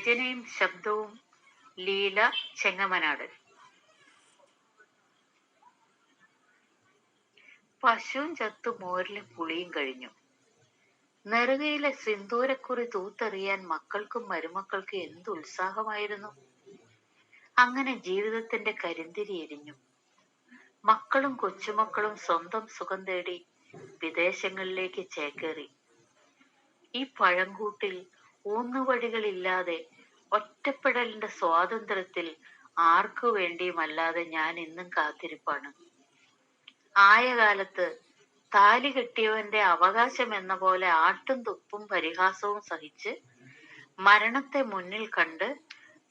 രചനയും ശബ്ദവും ലീല ചെങ്ങമനാട്. പശുവും ചത്തു മോരിലെ പുളിയും കഴിഞ്ഞു. നെറുകയിലെ സിന്ദൂരക്കുറി തൂത്തെറിയാൻ മക്കൾക്കും മരുമക്കൾക്കും എന്ത് ഉത്സാഹമായിരുന്നു. അങ്ങനെ ജീവിതത്തിന്റെ കരിന്തിരി എരിഞ്ഞു. മക്കളും കൊച്ചുമക്കളും സ്വന്തം സുഖം തേടി വിദേശങ്ങളിലേക്ക് ചേക്കേറി. ഈ പഴങ്കൂട്ടിൽ ഊന്നുവഴികളില്ലാതെ ഒറ്റപ്പെടലിന്റെ സ്വാതന്ത്ര്യത്തിൽ ആർക്കു വേണ്ടിയുമല്ലാതെ ഞാൻ ഇന്നും കാത്തിരിപ്പാണ്. ആയ കാലത്ത് താലി കെട്ടിയവന്റെ അവകാശം എന്ന പോലെ ആട്ടും തുപ്പും പരിഹാസവും സഹിച്ച് മരണത്തെ മുന്നിൽ കണ്ട്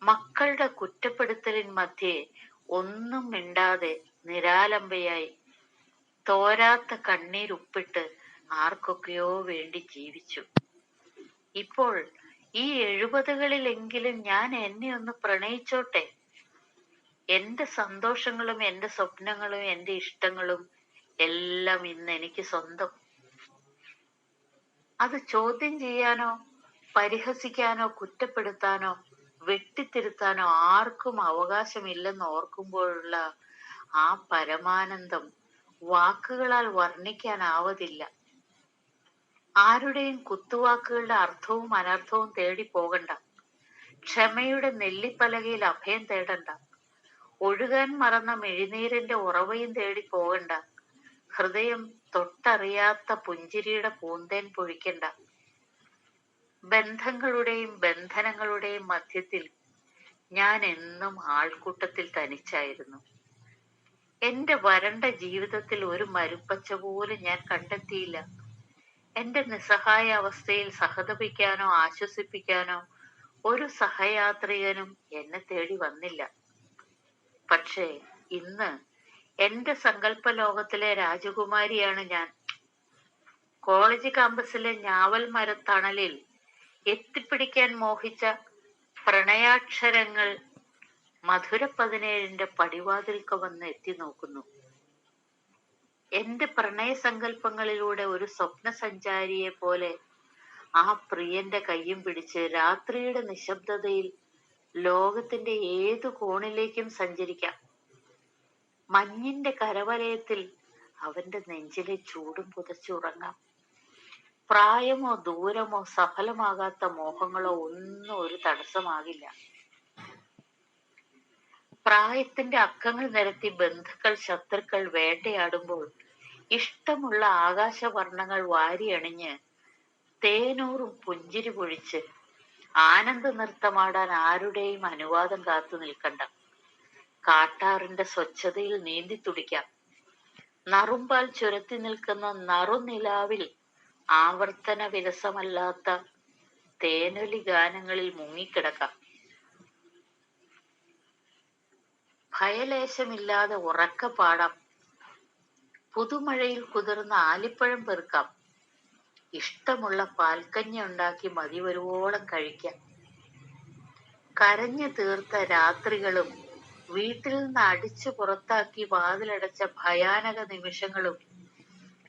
മക്കളുടെ കുറ്റപ്പെടുത്തലിൻ മധ്യേ ഒന്നും മിണ്ടാതെ നിരാലംബയായി തോരാത്ത കണ്ണീരുപ്പിട്ട് ആർക്കൊക്കെയോ വേണ്ടി ജീവിച്ചു. ഇപ്പോൾ ഈ എഴുപതുകളിലെങ്കിലും ഞാൻ എന്നെ ഒന്ന് പ്രണയിച്ചോട്ടെ. എന്റെ സന്തോഷങ്ങളും എന്റെ സ്വപ്നങ്ങളും എന്റെ ഇഷ്ടങ്ങളും എല്ലാം ഇന്ന് എനിക്ക് സ്വന്തം. അത് ചോദ്യം ചെയ്യാനോ പരിഹസിക്കാനോ കുറ്റപ്പെടുത്താനോ വെട്ടിത്തിരുത്താനോ ആർക്കും അവകാശമില്ലെന്ന് ഓർക്കുമ്പോഴുള്ള ആ പരമാനന്ദം വാക്കുകളാൽ വർണിക്കാനാവതില്ല. ആരുടെയും കുത്തുവാക്കുകളുടെ അർത്ഥവും അനർത്ഥവും തേടി പോകണ്ട. ക്ഷമയുടെ നെല്ലിപ്പലകയിൽ അഭയം തേടണ്ട. ഒഴുകാൻ മറന്ന മെഴിനീരിന്റെ ഉറവയും തേടി പോകണ്ട. ഹൃദയം തൊട്ടറിയാത്ത പുഞ്ചിരിയുടെ പൂന്തേൻ പൊഴിക്കണ്ട. ബന്ധങ്ങളുടെയും ബന്ധനങ്ങളുടെയും മധ്യത്തിൽ ഞാൻ എന്നും ആൾക്കൂട്ടത്തിൽ തനിച്ചായിരുന്നു. എന്റെ വരണ്ട ജീവിതത്തിൽ ഒരു മരുപ്പച്ച പോലും ഞാൻ കണ്ടെത്തിയില്ല. എന്റെ നിസ്സഹായ അവസ്ഥയിൽ സഹതപിക്കാനോ ആശ്വസിപ്പിക്കാനോ ഒരു സഹയാത്രികനും എന്നെ തേടി വന്നില്ല. പക്ഷേ ഇന്ന് എന്റെ സങ്കല്പ ലോകത്തിലെ രാജകുമാരിയാണ് ഞാൻ. കോളേജ് കാമ്പസിലെ ഞാവൽ മരത്തണലിൽ എത്തിപ്പിടിക്കാൻ മോഹിച്ച പ്രണയാക്ഷരങ്ങൾ മധുര പതിനേഴിന്റെ പടിവാതിൽക്ക് വന്ന് എത്തി നോക്കുന്നു. എന്റെ പ്രണയ സങ്കല്പങ്ങളിലൂടെ ഒരു സ്വപ്ന സഞ്ചാരിയെ പോലെ ആ പ്രിയന്റെ കയ്യും പിടിച്ച് രാത്രിയുടെ നിശബ്ദതയിൽ ലോകത്തിന്റെ ഏതു കോണിലേക്കും സഞ്ചരിക്കാം. മഞ്ഞിന്റെ കരവലയത്തിൽ അവന്റെ നെഞ്ചിലെ ചൂടും പുതച്ചുറങ്ങാം പ്രായമോ ദൂരമോ സഫലമാകാത്ത മോഹങ്ങളോ ഒന്നും ഒരു തടസ്സമാകില്ല. പ്രായത്തിന്റെ അക്കങ്ങൾ നിരത്തി ബന്ധുക്കൾ ശത്രുക്കൾ വേട്ടയാടുമ്പോൾ ഇഷ്ടമുള്ള ആകാശവർണങ്ങൾ വാരിയണിഞ്ഞ് തേനൂറും പുഞ്ചിരി പൊഴിച്ച് ആനന്ദ നൃത്തമാടാൻ ആരുടെയും അനുവാദം കാത്തു നിൽക്കണ്ട. കാട്ടാറിന്റെ സ്വച്ഛതയിൽ നീന്തി തുടിക്കാം. നറുമ്പാൽ ചുരത്തി നിൽക്കുന്ന നറുനിലാവിൽ ആവർത്തന വിരസമല്ലാത്ത തേനൊലി ഗാനങ്ങളിൽ മുങ്ങിക്കിടക്കാം. ഭയലേശമില്ലാതെ ഉറക്ക പാടാം. പുതുമഴയിൽ കുതിർന്ന ആലിപ്പഴം പെറുക്കാം. ഇഷ്ടമുള്ള പാൽക്കഞ്ഞി ഉണ്ടാക്കി മതി ഒരുവോളം കഴിക്കാം. കരഞ്ഞു തീർത്ത രാത്രികളും വീട്ടിൽ നിന്ന് അടിച്ചു പുറത്താക്കി വാതിലടച്ച ഭയാനക നിമിഷങ്ങളും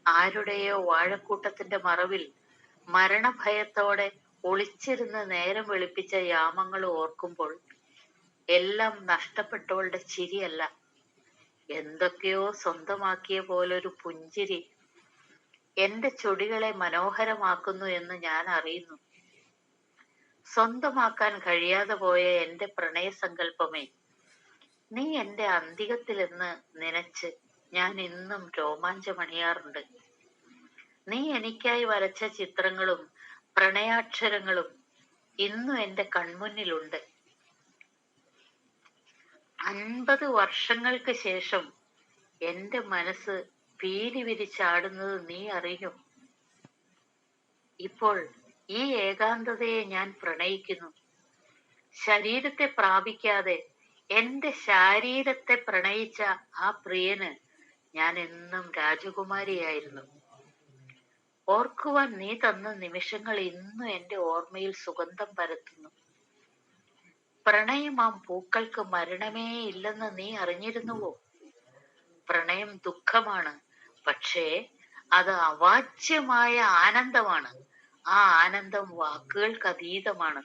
ആരുടെയോ വാഴക്കൂട്ടത്തിന്റെ മറവിൽ മരണഭയത്തോടെ ഒളിച്ചിരുന്ന് നേരം വെളുപ്പിച്ച യാമങ്ങൾ ഓർക്കുമ്പോൾ എല്ലാം നഷ്ടപ്പെട്ടവളുടെ ചിരിയല്ല. എന്തൊക്കെയോ സ്വന്തമാക്കിയ പോലൊരു പുഞ്ചിരി. എന്റെ ചൊടികളെ മനോഹരമാക്കുന്നു എന്ന് ഞാൻ അറിയുന്നു. സ്വന്തമാക്കാൻ കഴിയാതെ പോയ എന്റെ പ്രണയസങ്കല്പമേ. നീ എന്റെ അന്തികത്തിലെന്ന് നനച്ച് ഞാൻ ഇന്നും രോമാഞ്ചമണിയാറുണ്ട്. നീ എനിക്കായി വരച്ച ചിത്രങ്ങളും പ്രണയാക്ഷരങ്ങളും ഇന്നും എന്റെ കൺമുന്നിലുണ്ട്. അൻപത് വർഷങ്ങൾക്ക് ശേഷം എന്റെ മനസ്സ് പീലി വിരിച്ചാടുന്നത് നീ അറിയും ഇപ്പോൾ ഈ ഏകാന്തതയെ ഞാൻ പ്രണയിക്കുന്നു. ശരീരത്തെ പ്രാപിക്കാതെ എന്റെ ശാരീരത്തെ പ്രണയിച്ച ആ പ്രിയന് ഞാൻ എന്നും രാജകുമാരിയായിരുന്നു. ഓർക്കുവാൻ നീ തന്ന നിമിഷങ്ങൾ ഇന്നും എന്റെ ഓർമ്മയിൽ സുഗന്ധം പരത്തുന്നു. പ്രണയമാം പൂക്കൾക്ക് മരണമേ ഇല്ലെന്ന് നീ അറിഞ്ഞിരുന്നുവോ? പ്രണയം ദുഃഖമാണ് പക്ഷേ അത് അവാച്യമായ ആനന്ദമാണ്. ആ ആനന്ദം വാക്കുകൾക്ക് അതീതമാണ്.